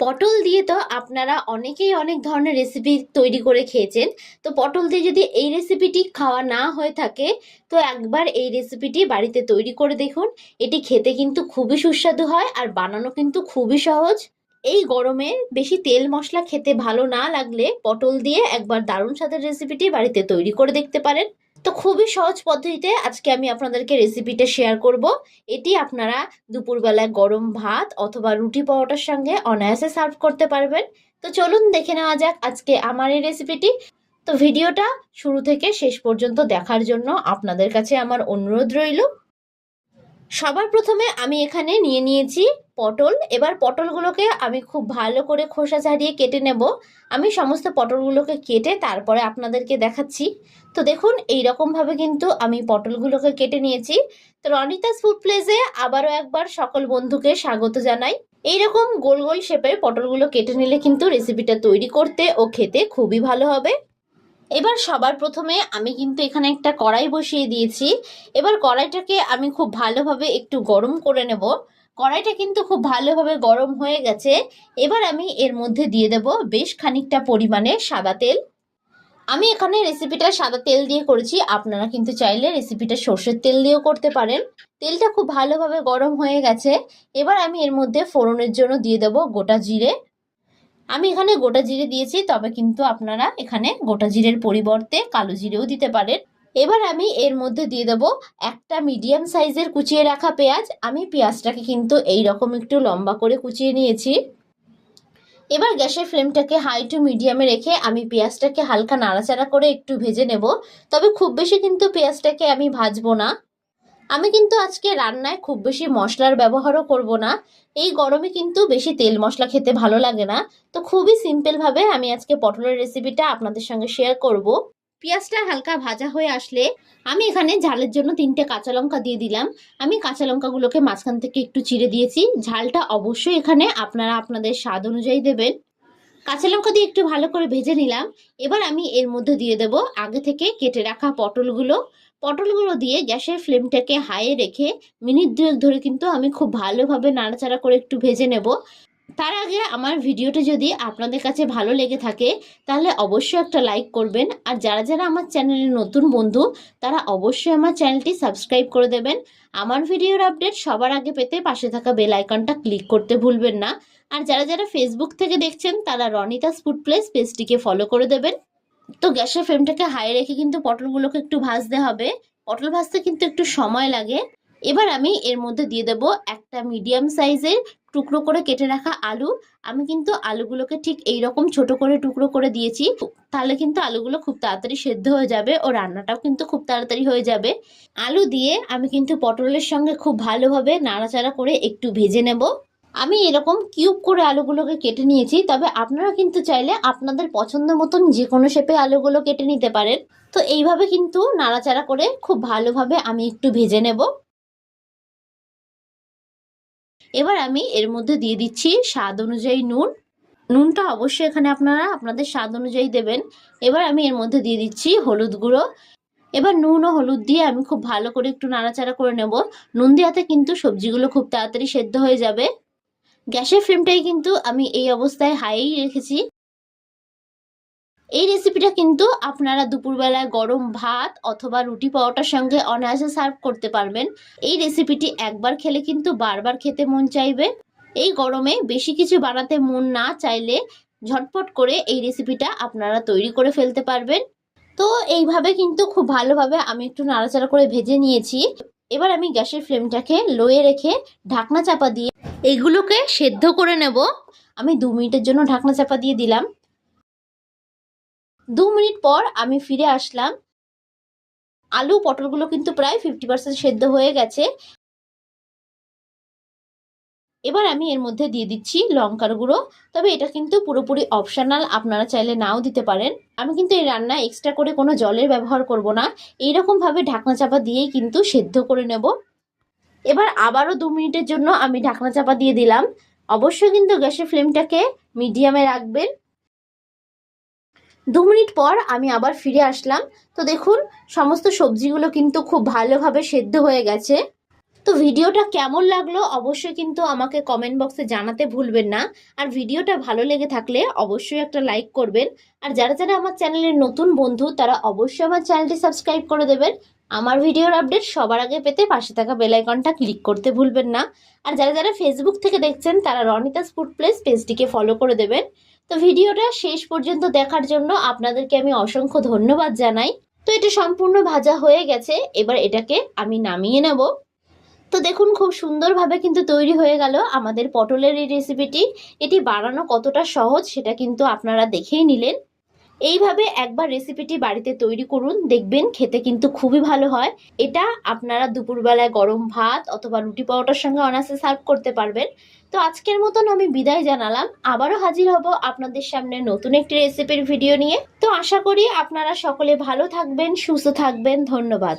পটল দিয়ে তো আপনারা অনেকেই অনেক ধরনের রেসিপি তৈরি করে খেয়েছেন। তো পটল দিয়ে যদি এই রেসিপিটি খাওয়া না হয়ে থাকে, তো একবার এই রেসিপিটি বাড়িতে তৈরি করে দেখুন। এটি খেতে কিন্তু খুবই সুস্বাদু হয় আর বানানো কিন্তু খুবই সহজ। এই গরমে বেশি তেল মশলা খেতে ভালো না লাগলে পটল দিয়ে একবার দারুণ স্বাদের রেসিপিটি বাড়িতে তৈরি করে দেখতে পারেন। তো খুবই সহজ পদ্ধতিতে আজকে আমি আপনাদেরকে রেসিপিটা শেয়ার করব। এটি আপনারা দুপুরবেলায় গরম ভাত অথবা রুটি পরোটার সঙ্গে অনায়াসে সার্ভ করতে পারবেন। তো চলুন দেখে নেওয়া যাক আজকে আমার এই রেসিপিটি তো ভিডিওটা শুরু থেকে শেষ পর্যন্ত দেখার জন্য আপনাদের কাছে আমার অনুরোধ রইল। সবার প্রথমে আমি এখানে নিয়ে নিয়েছি পটল। এবার পটলগুলোকে আমি খুব ভালো করে খোসা ছাড়িয়ে কেটে নেব। আমি সমস্ত পটলগুলোকে কেটে তারপরে আপনাদেরকে দেখাচ্ছি। তো দেখুন এই ভাবে কিন্তু আমি পটলগুলোকে কেটে নিয়েছি। তো রনিতাস ফুড প্লেসে আবারও একবার সকল বন্ধুকে স্বাগত জানাই। এইরকম গোল গোল শেপের পটলগুলো কেটে নিলে কিন্তু রেসিপিটা তৈরি করতে ও খেতে খুবই ভালো হবে। এবার সবার প্রথমে আমি কিন্তু এখানে একটা কড়াই বসিয়ে দিয়েছি। এবার কড়াইটাকে আমি খুব ভালোভাবে একটু গরম করে নেব। কড়াইটা কিন্তু খুব ভালোভাবে গরম হয়ে গেছে। এবার আমি এর মধ্যে দিয়ে দেব বেশ খানিকটা পরিমাণে সাদা তেল। আমি এখানে রেসিপিটা সাদা তেল দিয়ে করেছি। আপনারা কিন্তু চাইলে রেসিপিটা সর্ষের তেল দিয়েও করতে পারেন। তেলটা খুব ভালোভাবে গরম হয়ে গেছে। এবার আমি এর মধ্যে ফোড়নের জন্য দিয়ে দেব গোটা জিরে। আমি এখানে গোটা জিরে দিয়েছি, তবে কিন্তু আপনারা এখানে গোটা জিরের পরিবর্তে কালো জিরেও দিতে পারেন। এবার আমি এর মধ্যে দিয়ে দেব একটা মিডিয়াম সাইজের কুচিয়ে রাখা পেঁয়াজ। আমি পেঁয়াজটাকে কিন্তু এই রকম একটু লম্বা করে কুচিয়ে নিয়েছি। এবার গ্যাসের ফ্লেমটাকে হাই টু মিডিয়ামে রেখে আমি পেঁয়াজটাকে হালকা নাড়াচাড়া করে একটু ভেজে নেব। তবে খুব বেশি কিন্তু পেঁয়াজটাকে আমি ভাজবো না। আমি কিন্তু আজকে রান্নায় খুব বেশি মশলার ব্যবহারও করব না। এই গরমে কিন্তু বেশি তেল মশলা খেতে ভালো লাগে না। তো খুবই সিম্পলভাবে আমি আজকে পটলের রেসিপিটা আপনাদের সঙ্গে শেয়ার করব। পেঁয়াজটা হালকা ভাজা হয়ে আসলে আমি এখানে ঝালের জন্য তিনটে কাঁচা লঙ্কা দিয়ে দিলাম। আমি কাঁচা লঙ্কাগুলোকে মাঝখান থেকে একটু চিড়ে দিয়েছি। ঝালটা অবশ্যই এখানে আপনারা আপনাদের স্বাদ অনুযায়ী দেবেন। কাঁচা লঙ্কা দিয়ে একটু ভালো করে ভেজে নিলাম। এবার আমি এর মধ্যে দিয়ে দেব আগে থেকে কেটে রাখা পটলগুলো। পটলগুলো দিয়ে গ্যাসের ফ্লেমটাকে হাইয়ে রেখে মিনিট দুয়েক ধরে কিন্তু আমি খুব ভালোভাবে নাড়াচাড়া করে একটু ভেজে নেব। তার আগে আমার ভিডিওটা যদি আপনাদের কাছে ভালো লেগে থাকে, তাহলে অবশ্যই একটা লাইক করবেন। আর যারা যারা আমার চ্যানেলের নতুন বন্ধু, তারা অবশ্যই আমার চ্যানেলটি সাবস্ক্রাইব করে দেবেন। আমার ভিডিওর আপডেট সবার আগে পেতে পাশে থাকা বেল আইকনটা ক্লিক করতে ভুলবেন না। আর যারা যারা ফেসবুক থেকে দেখছেন, তারা রনিতাস ফুড প্লেস পেজটিকে ফলো করে দেবেন। তো গ্যাসের ফ্লেমটাকে হাই রেখে কিন্তু পটলগুলোকে একটু ভাজতে হবে। পটল ভাজতে কিন্তু একটু সময় লাগে। এবার আমি এর মধ্যে দিয়ে দেব একটা মিডিয়াম সাইজের টুকরো করে কেটে রাখা আলু। আমি কিন্তু আলুগুলোকে ঠিক এই রকম ছোট করে টুকরো করে দিয়েছি। তাহলে কিন্তু আলুগুলো খুব তাড়াতাড়ি সেদ্ধ হয়ে যাবে ও রান্নাটাও কিন্তু খুব তাড়াতাড়ি হয়ে যাবে। আলু দিয়ে আমি কিন্তু পটলের সঙ্গে খুব ভালোভাবে নাড়াচাড়া করে একটু ভেজে নেব। আমি এরকম কিউব করে আলুগুলোকে কেটে নিয়েছি, তবে আপনারা কিন্তু চাইলে আপনাদের পছন্দ মতন যে কোনো শেপে আলুগুলো কেটে নিতে পারেন। তো এইভাবে কিন্তু নাড়াচাড়া করে খুব ভালোভাবে আমি একটু ভেজে নেব। এবার আমি এর মধ্যে দিয়ে দিচ্ছি স্বাদ অনুযায়ী নুন। নুনটা অবশ্যই এখানে আপনারা আপনাদের স্বাদ অনুযায়ী দেবেন। এবার আমি এর মধ্যে দিয়ে দিচ্ছি হলুদ গুঁড়ো। এবার নুন ও হলুদ দিয়ে আমি খুব ভালো করে একটু নাড়াচাড়া করে নেব। নুন দেওয়াতে কিন্তু সবজিগুলো খুব তাড়াতাড়ি সেদ্ধ হয়ে যাবে। গ্যাসের ফ্লেমটাই কিন্তু আমি এই অবস্থায় হাই রেখেছি। এই রেসিপিটা কিন্তু আপনারা দুপুরবেলায় গরম ভাত অথবা রুটি পাওয়াটার সঙ্গে অনায়াসে সার্ভ করতে পারবেন। এই রেসিপিটি একবার খেলে কিন্তু বারবার খেতে মন চাইবে। এই গরমে বেশি কিছু বানাতে মন না চাইলে ঝটপট করে এই রেসিপিটা আপনারা তৈরি করে ফেলতে পারবেন। তো এইভাবে কিন্তু খুব ভালোভাবে আমি একটু নাড়াচাড়া করে ভেজে নিয়েছি। এবার আমি গ্যাসের ফ্লেমটাকে লোয়ে রেখে ঢাকনা চাপা দিয়ে এগুলোকে সেদ্ধ করে নেব। আমি দু মিনিটের জন্য ঢাকনা চাপা দিয়ে দিলাম। দু মিনিট পর আমি ফিরে আসলাম। আলু, পটলগুলো কিন্তু প্রায় ফিফটি পার্সেন্ট সেদ্ধ হয়ে গেছে। এবার আমি এর মধ্যে দিয়ে দিচ্ছি লঙ্কার গুঁড়ো। তবে এটা কিন্তু পুরোপুরি অপশনাল আপনারা চাইলে নাও দিতে পারেন। আমি কিন্তু এই রান্না এক্সট্রা করে কোনো জলের ব্যবহার করব না। এইরকমভাবে ঢাকনা চাপা দিয়েই কিন্তু সেদ্ধ করে নেব। এবার আবারও দু মিনিটের জন্য আমি ঢাকনা চাপা দিয়ে দিলাম। অবশ্যই কিন্তু গ্যাসের ফ্লেমটাকে মিডিয়ামে রাখবেন। দু মিনিট পর আমি আবার ফিরে আসলাম। তো দেখুন, সমস্ত সবজিগুলো কিন্তু খুব ভালোভাবে সেদ্ধ হয়ে গেছে। তো ভিডিওটা কেমন লাগল অবশ্যই কিন্তু আমাকে কমেন্ট বক্সে জানাতে ভুলবেন না। আর ভিডিওটা ভালো লেগে থাকলে অবশ্যই একটা লাইক করবেন। আর যারা যারা আমার চ্যানেলের নতুন বন্ধু, তারা অবশ্যই আমার চ্যানেলটি সাবস্ক্রাইব করে দেবেন। আমার ভিডিওর আপডেট সবার আগে পেতে পাশে থাকা বেলাইকনটা ক্লিক করতে ভুলবেন না। আর যারা যারা ফেসবুক থেকে দেখছেন, তারা রনিতাস ফুড প্লেস পেজটিকে ফলো করে দেবেন। তো ভিডিওটা শেষ পর্যন্ত দেখার জন্য আপনাদেরকে আমি অসংখ্য ধন্যবাদ জানাই। তো এটা সম্পূর্ণ ভাজা হয়ে গেছে, এবার এটাকে আমি নামিয়ে নেব। তো দেখুন, খুব সুন্দরভাবে কিন্তু তৈরি হয়ে গেল আমাদের পটলের এই রেসিপিটি এটি বানানো কতটা সহজ সেটা কিন্তু আপনারা দেখেই নিলেন। এইভাবে একবার রেসিপিটি বাড়িতে তৈরি করুন, দেখবেন খেতে কিন্তু খুবই ভালো হয়। এটা আপনারা দুপুরবেলায় গরম ভাত অথবা রুটি পরোটার সঙ্গে অনাসে সার্ভ করতে পারবেন। তো আজকের মতন আমি বিদায় জানালাম। আবারও হাজির হব আপনাদের সামনে নতুন একটি রেসিপির ভিডিও নিয়ে। তো আশা করি আপনারা সকলে ভালো থাকবেন, সুস্থ থাকবেন। ধন্যবাদ।